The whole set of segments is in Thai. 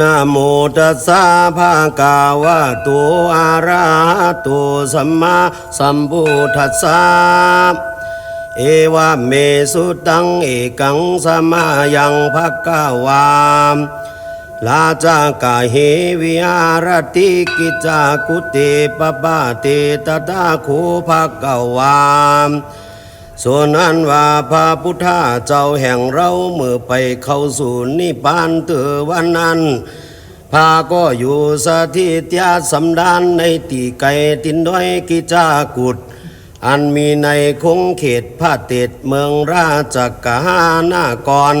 นะโมตัสสะภะคะวะโตอะระหะโตสัมมาสัมพุทธัสสะเอวะเมสุตังเอกังสมายังภะคะวาลาจากาเหวิหารติกิจาคุเตปปะเตตตาโคภะกวา ส่วนนั้นว่าพระพุทธเจ้าแห่งเราเมื่อไปเข้าสู่นิพพานเตือวันนั้นพาก็อยู่สถิตยาสำดานในตีไก่ตินด้อยกิจากุด อันมีในคงเขตพระเตดเมืองราชกาหน้ากร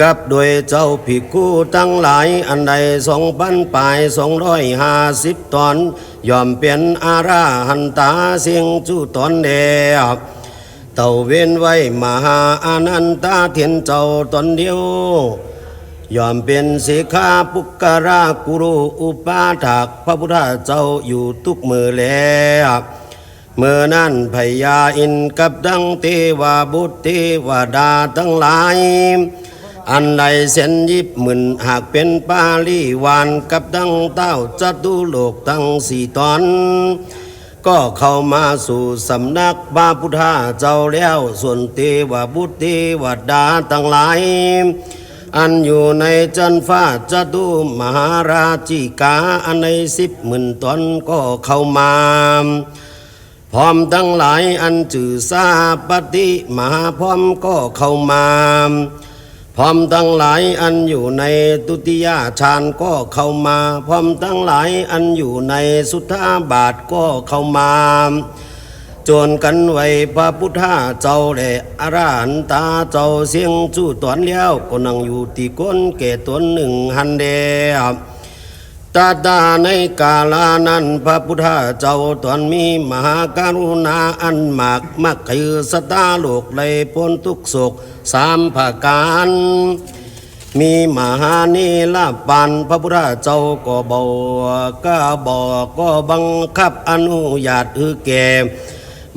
กับโดยเจ้าผิกูตั้งหลายอันใดสองพันปลายสองร้อยห้าสิบตอนยอมเป็นอาราหันตาเสียงจูตอนเดียบเต่าเว้นไว้มหาอานันตาเทียนเจ้าตนเดียวยอมเป็นสิกขาปุกการากุรุอุปาถักพระพุทธเจ้าอยู่ทุกมือแล้วเมื่อนั้นพญาอินกับดังเทวาบุตรเทวดาทั้งหลาย อันใดเส้นยิบหมื่นหากเป็นปาลีวานกับดังเต้าจัตุโลกทั้งสี่ตอน ก็เข้ามาสู่สำนักพระพุทธเจ้าแล้ว ส่วนเทวบุตรเทวดาทั้งหลาย อันอยู่ในจันฟ้าจตุมหาราชิกา อันในสิบหมื่นตอนก็เข้ามาพร้อมทั้งหลายอันจือซาปฏิมหาพร้อมก็เข้ามา พร้อมทั้งหลายอันอยู่ในตุติยฌานก็เข้ามา พร้อมทั้งหลายอันอยู่ในสุทธาบาทก็เข้ามาจนกันไว้พระพุทธเจ้าและอรหันตาเจ้าเสียงจู่ตอนแล้วก็นั่งอยู่ที่ก้นเกตตวนหนึ่งหันเดีย ตาตาในกาลานั้นพระพุทธเจ้าตอนมีมหาการุณาอันมากมากคือสตาโลกเลยพ้นทุกโศกสามภาการมีมหานิลาปันพระพุทธเจ้าก็บอกก็บอกก็บังคับอนุญาตคือแก่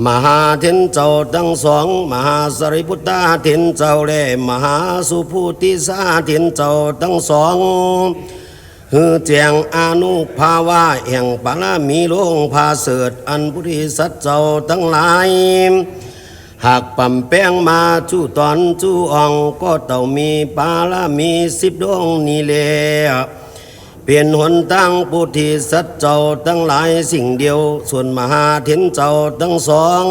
มหาเทนเจ้าทั้งสองมหาสริพุทธาเทนเจ้าและมหาสุภูติสาเทนเจ้าทั้งสอง ฮือแจงอนุภาวะแห่งปารามีหลวงพาเสดอันพุทธิสัตว์เจ้าทั้งหลาย หากปั่มแป้งมาจู้ตอนจู้อ่องก็เต้องมีปารามีสิบดวงนี่แลเปลี่ยนหนตั้งปุถิสัตว์เจ้าทั้งหลายสิ่งเดียว ส่วนมหาเถนเจ้าทั้งสอง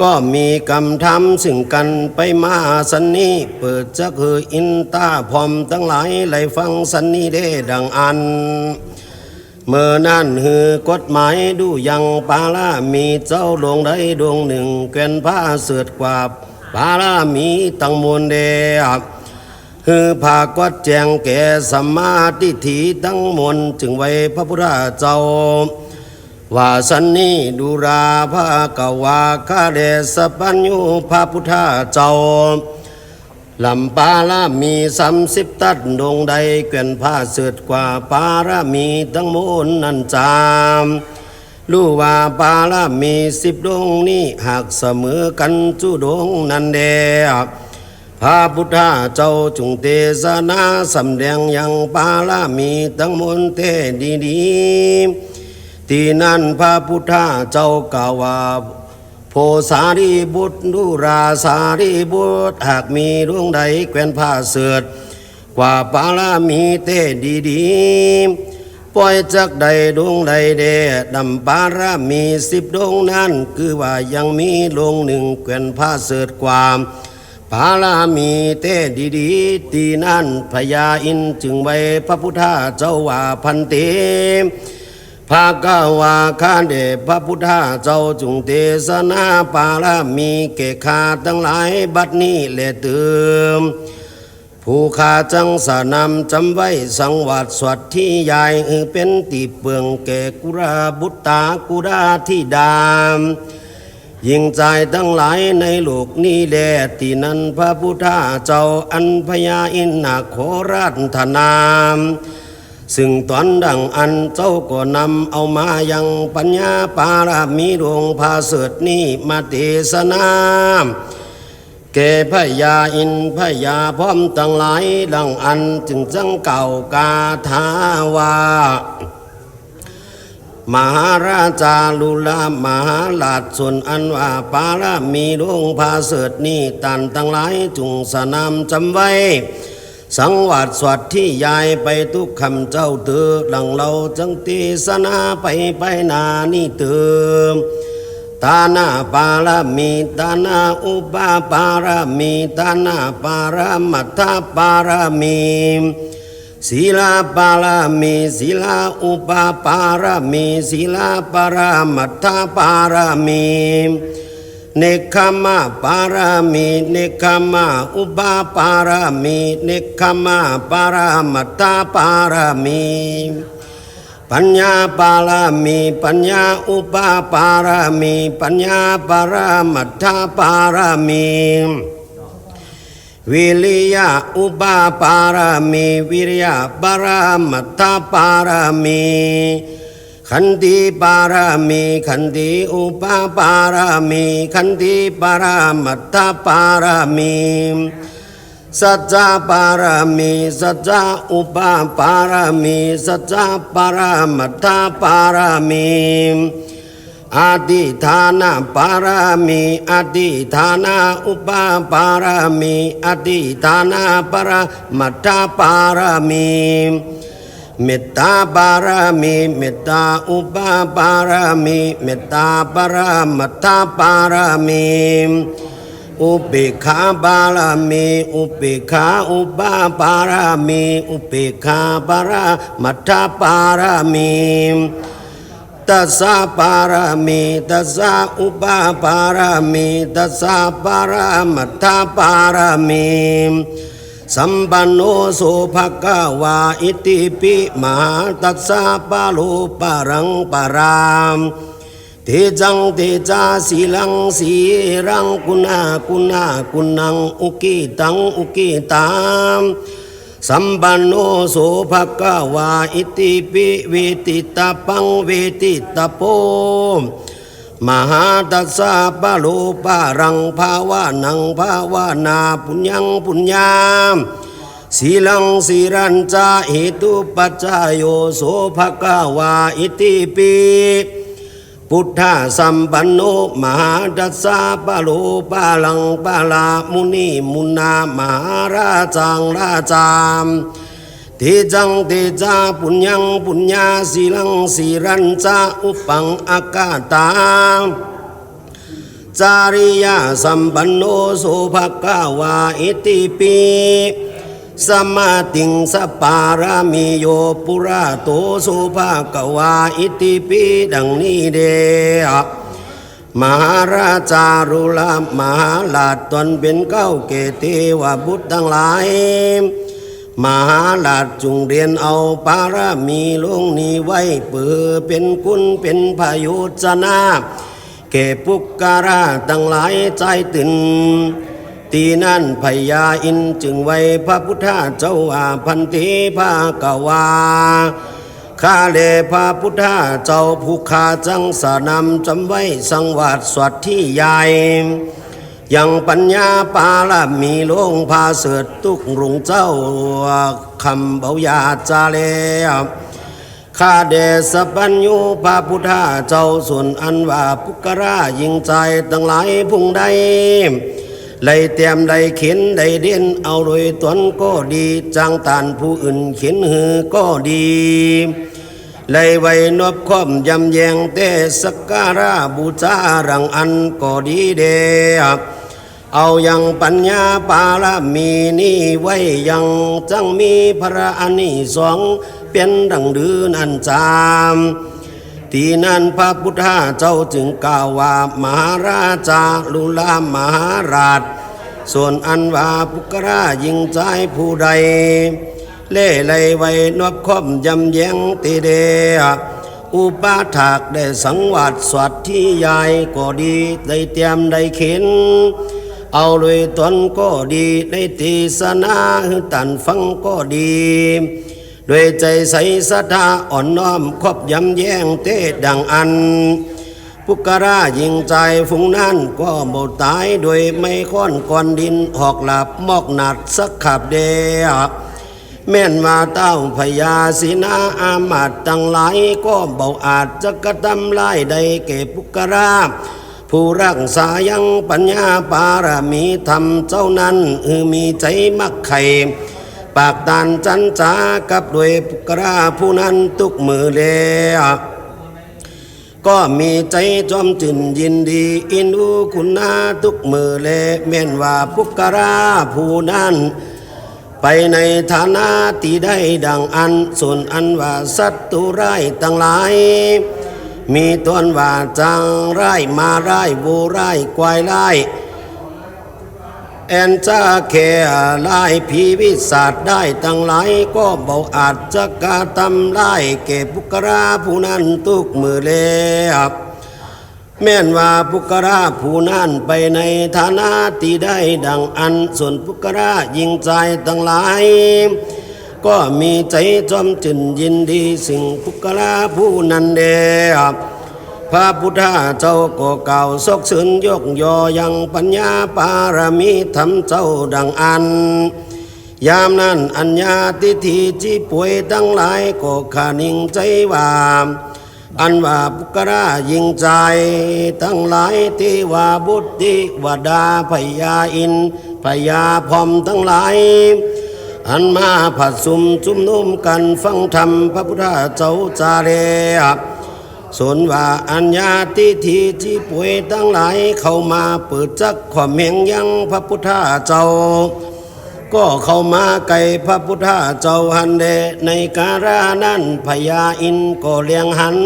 ก็มีกรรมทำซึ่งกันไปมาสันนี้ เปิดจะคืออินตาพร้อมทั้งหลายไหลฟังสันนี้ได้ดังอัน เมื่อนั่นคือกฎหมายดูยังปาลามีเจ้าดวงใดดวงหนึ่งเกนผ้าเสือดกว่าปาลามีตั้งมวลเดบคือภาควัดแจงแก่สัมมาทิฏฐิทั้งมวลจึงไว้พระพุทธเจ้า วาสันนีดูราภากวาคาเดสปัญญูพระพุทธเจ้าลำปาลามีสามสิบตัดดวงใดเกวียนผ้าเสือดกว่าปารามีทั้งมวลนันจามรู้ว่าปารามีสิบดวงนี้หากเสมอกันจูดวงนันแดบพระพุทธเจ้าจุงเทศนาสำแดงยังปารามีทั้งมวลเทดีดี ๆที่นั่นพระพุทธเจ้ากล่าวว่าโพสารีบุตรดุราสารีบุตรหากมีดวงใดแควนผ้าเสือดกว่าปารามีเตดีดีปล่อยจากใดดวงใดเดดำปารามีสิบดวงนั้น คือว่ายังมีดวงหนึ่งแควนผ้าเสือดความปารามีเตดีดีตีนั้นพญาอินจึงไว้พระพุทธเจ้าว่าพันเต ภาคาวาคาเดพระพุทธเจ้าจงเทศนาปารามีเกขาทั้งหลายบัดนี้แลเติมผู้ขาจังสานำจำไว้สังวัดสวัสดที่ยายเออเป็นตีเปืองแก่กุราบุตตากุราที่ดามยิงใจทั้งหลายในโลกนี้แลที่นั้นพระพุทธเจ้าอันพญาอินนาโคราชธนาม ซึ่งตอนดังอันเจ้าก็นำเอามายังปัญญาปารามีดวงพาเสดนี้มาเทศนาเกพยาอินพยาพร้อมตั้งหลายดังอันจึงจังเก่ากาทาวามหาราชาลุลามหาลาดส่วนอันว่าปารามีดวงพาเสดนี่ตันตั้งหลายจุงสนามจำไว้ สังวัดสวัสดที่ยายไปทุกคำเจ้าเตือดังเราจังตีสนาไปไปนานี่เติมตานาปารามีตานาอุปาปารามีตานาปารามัทธปารามีศีลาปารามีศีลาอุปาปารามีศีลาปารามัทธาปารามี เนคขมาอุปาปารามีเนคขมาปา ขันติปารามีขันติอุปาปารามีขันติปารามัทธปารามีสัจจปารามีสัจจอุปาปารามีสัจจปารามัทธปารามีอาติฐานะปารามีอติฐานะอุปาปารามีอติฐานะปารามัทธปารามี เมตตาปารมีเมตตาอุปาปารมีเมตตาปารมัทธปารมีอุเบกขาบารมีอุเบกขาอุปาปารมีอุเบกขาปารมัทธปารมีตัสสะปารามีตัสสะอุปาปารามีตัสสะปารามัทธปารามี สัมปันโนสุภกวาอิติปิมหาตัสสะปาโลปารังปารามเทจังเทจาสีลังสีรังกุณากุณากุณังอุกิตังอุกิตามสัมปันโนโสภะกวาอิติปิเวติตาปังเวติตาโป มหาตัสสะปะโลปารังภาวานังภาวนาปุญญังปุญญามสีลังสีรันจาเหตุปัจจายโยโสภะกวาอิติปิพุทธสัมปันโนมหาดัสสะปะโลปาลังปาลามุนีมุนามหาราจังราจาม เทจังเทจาปุญญังปุญญาสีลังสีรันจาอุปังอากาตาจาริยาสัมปันโนโสภกาวาอิติปิสมาติงสปารามิโยปุระโตสุภากวาอิติปิดังนี้เดะมหาราชารุลามหาลาดตนเป็นเก้าเกเทวบุตรทั้งหลาย มหาลาดจุงเรียนเอาปารามีลงนี้ไว้เปือเป็นคุณเป็นพายุจนาแก่ปุกการาตั้งหลายใจตื่นตีนั่นพญาอินจึงไว้พระพุทธเจ้าว่าพันธีภากวาข้าเลพระพุทธเจ้าผู้ขาจังสนำจำไว้สังวาดสวัสดที่ใหญ่ ยังปัญญาปาลามีลงพาเสดตุกรุงเจ้าคำเบายาจาเลข้าเดสปัญญูพระพุทธเจ้าส่วนอันว่าปุกรายิงใจตั้งหลายพุ่งใดเลยเตรียมได้เขียนได้เด่นเอาโดยตนก็ดีจางตานผู้อื่นเขียนหือก็ดีเลยไว้นบคอมยำแยงเตสักการะบูชารังอันก็ดีเดะ เอายังปัญญาปาลมีนี่ไว้ยังจังมีพระอันนี้สองเป็นดังดืนอันจามที่นั้นพระพุทธเจ้าจึงกล่าวว่ามหาราชาลุลามหาราช ส่วนอันว่าปุกรายิงใจผู้ใด เล่ไลไว้นบคอมยำแยงตีเดอุปาถากได้สังวัดสวัสดที่ใหญ่ก็ดีได้เตรียมได้เข็น เอาเลยตนก็ดีได้ตีสนาหือตันฟังก็ดีด้วยใจใสศรัทธาอ่อนน้อมครอบยำแย้งเตดังอันพุกรายิงใจฝูงนั้นก็บ่ตายโดยไม่ค้อนก้อนดินหอกหลับมอกหนัดสักขับเดียแม่นว่าเต้าพญาศินาอามาตตั้งหลายก็เบาอาจจะกระทำลายใดแก่ปุกรา ผู้รักษายังปัญญาปารามีธรรมเจ้านั้นอือมีใจมักไข่ปากตานจันจากับด้วยกราผู้นั้นทุกมือเลก็มีใจจอมจินยินดี อินูคุณนาทุกมือเลแม่นว่าพุกราผู้นั้น ไปในฐานะที่ได้ดังอัน ส่วนอันว่าสัตว์ตุร้ายตั้งหลาย มีตนว่าจังไร้มาไร้บูไร้ายควายร้ายแอนจ้าแค่ลายผีวิสาทได้ตั้งหลายก็เบาอาจจะกาทำลายเก็บปุกราผู้นั้นทุกมือเล็บแม่นว่าปุกราผู้นั้นไปในฐานะที่ได้ดังอันส่วนปุกรายิงใจตั้งหลาย ก็มีใจจอมจินยินดีสิ่งปุกราผู้นั้นเดบพระพุทธเจ้าก็เก่าซกสืนยกยอยังปัญญาปารมีทำเจ้าดังอัน ยามนั้นอัญญาติทีที่ป่วยทั้งหลายก็ขานิ่งใจว่าอันว่าปุกรายิงใจ ทั้งหลายที่ว่าบุตริวดาพยาอินพยาพรมทั้งหลาย อันมาผัดสุมจุมนุ่มกันฟังธรรมพระพุทธเจ้าจาเรส่วนว่าอัญญาติทีที่ป่วยทั้งหลายเข้ามาเปิดจักความเมียงยังพระพุทธเจ้า ก็เข้ามาไกลพระพุทธเจ้าหันเดในการานั้นพญาอินก็เลี้ยงหัน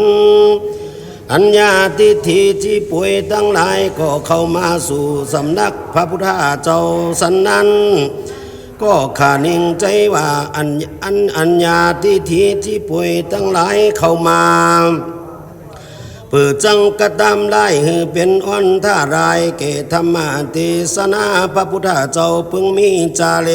อัญญาติทีที่ป่วยทั้งหลายก็เข้ามาสู่สำนักพระพุทธเจ้าสันนั้น ก็ขานิ่งใจว่าอัญอัญอัญญาติทีที่ป่วยทั้งหลายเข้ามาเปิดจังกระทำได้ฮือเป็นอ้อนท่ารายเกธรรมติสนาพระพุทธเจ้าพึงมีจาเล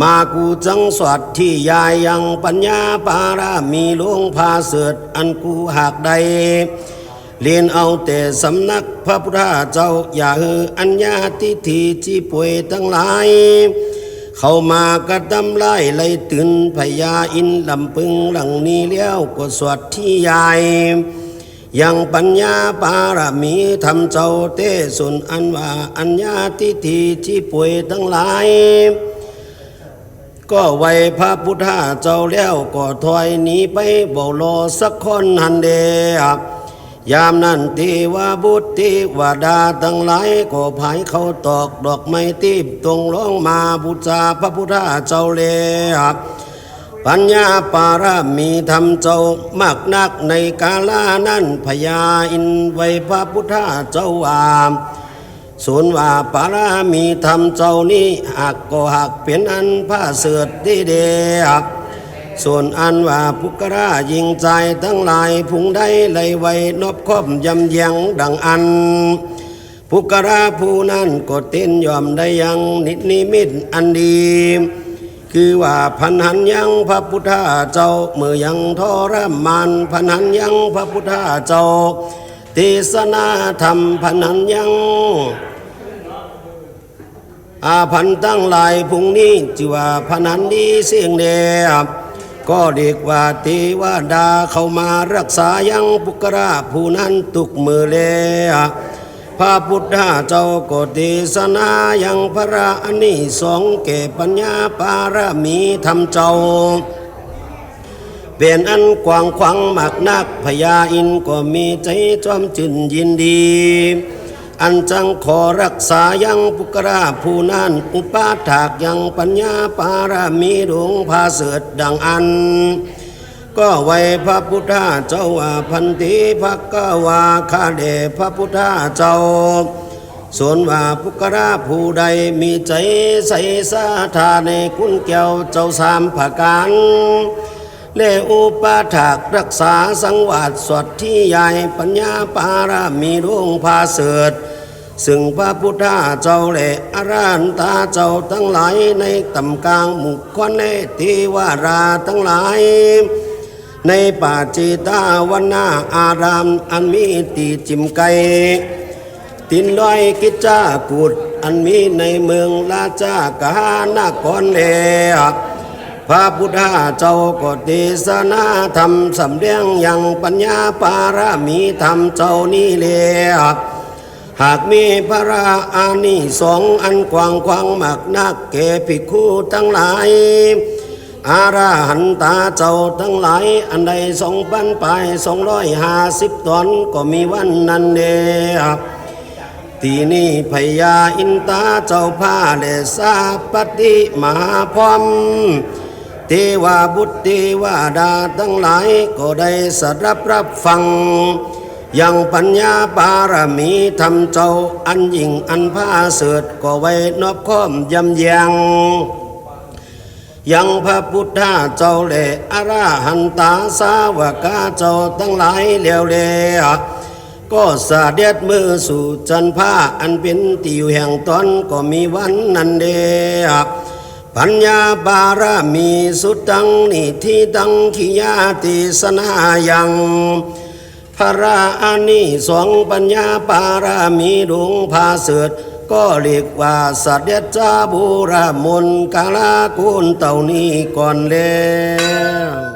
มากูจังสวัสดที่ยายยังปัญญาปารามีหลวงพาเสดอันกูหากใด เรียนเอาแต่สำนักพระพุทธเจ้าอย่าฮืออัญญาติทีที่ป่วยทั้งหลาย เข้ามากระดำไล่ไล่ตื่นพญาอินลำพึงหลังนี้แล้วก็สวดที่ใหญ่ยังปัญญาปารามีทำเจ้าเตสุนอันว่าอัญญาติทีที่ป่วยทั้งหลาย ก็ไว้พระพุทธเจ้าแล้วก็ถอยหนีไปบ่รอสักคนหันเดี ยามนั้นทีว่าบุตริวาดาทั้งหลายก็ภายเขาตอกดอกไม้ตีบตรงร้องมาบูชาพระพุทธเจ้าเลยครับปัญญาปารามีธรรมเจ้ามากนักในกาลานั้นพญาอินไว้พระพุทธเจ้าอามส่วนว่าปารามีธรรมเจ้านี้หากก็หากเป็นอันผ้าเสือดดีเดียบ ส่วนอันว่าพุกรายิงใจทั้งหลายพุงได้ไหลไว้นอบคอบยำยียงดังอันพุกราผู้นั้นก็เต้นยอมได้ยังนินิมิตอันดี คือว่าพันหันยังพระพุทธเจ้าเมื่อยังทรมานพันหันยังพระพุทธเจ้าเทศนาธรรมพันหันยังอาพันตั้งหลายพุงนี้จิว่าพนันดีเสียงเดียบ ก็เด็กว่าเทวดาเข้ามารักษายังปุกราผู้นั้นตุกมือเลพระพุทธเจ้าก็เทศนายังพระอนิสงส์แก่ปัญญาปารามีทำเจ้าเป็นอันกว้างขวางมากนักพญาอินก็มีใจจอมจินยินดี อันจังขอรักษายังปุกราผู้นั้นอุปาถากยังปัญญาปารามีดวงพาเสดดังอัน ก็ไว้พระพุทธเจ้าว่าพันธิพักกวาคาเดพระพุทธเจ้าส่วนว่าพุกราผู้ใดมีใจใสสาธาในคุณแก้วเจ้าสามประการเลอุปาถากรักษาสังวาสสวดที่ใหญ่ปัญญาปารามีดวงพาเสด ซึ่งพระพุทธเจ้าและอรันตาเจ้าทั้งหลายในตำกลางหมุขคนในเทวาราทั้งหลาย ในป่าจิตาวนาอารามอันมีตีจิมไกตินลอยกิจจากุดอันมีในเมืองราชากานครเลพระพุทธเจ้าก็เทศนาธรรมสำเดียงยังปัญญาปารามีธรรมเจ้านี้เลย หากมีพระราอานิสงอันกว้างขวางมากนักเกภิกขุทั้งหลาย อาราหันตาเจ้าทั้งหลาย อันใดสองพันไปสองร้อยห้าสิบตนก็มีวันนั้นเดียทีนี้พญาอินตาเจ้าผ้าเลสาปฏิมาพรมเทวาบุตรเทวาดาทั้งหลายก็ได้สดับรับฟัง ยังปัญญาบารมีทำเจ้าอันยิ่งอันผ้าเสดก็ไว้นอบค้อมยำยังยังพระพุทธเจ้าเลอราหันตาสาวกาเจ้าทั้งหลายเลวเลก็เด็จมือสู่จันผ้าอันเป็นติวแห่งตนก็มีวันนั้นเดปัญญาบารมีสุดตังนิทิตังขียาติสนายัง พระราอานิสงปัญญาปารามีดุงพาเสดก็เรียกว่าสัตเดชจาบูรามนกาลาคุณเต่านี้ก่อนแล้ว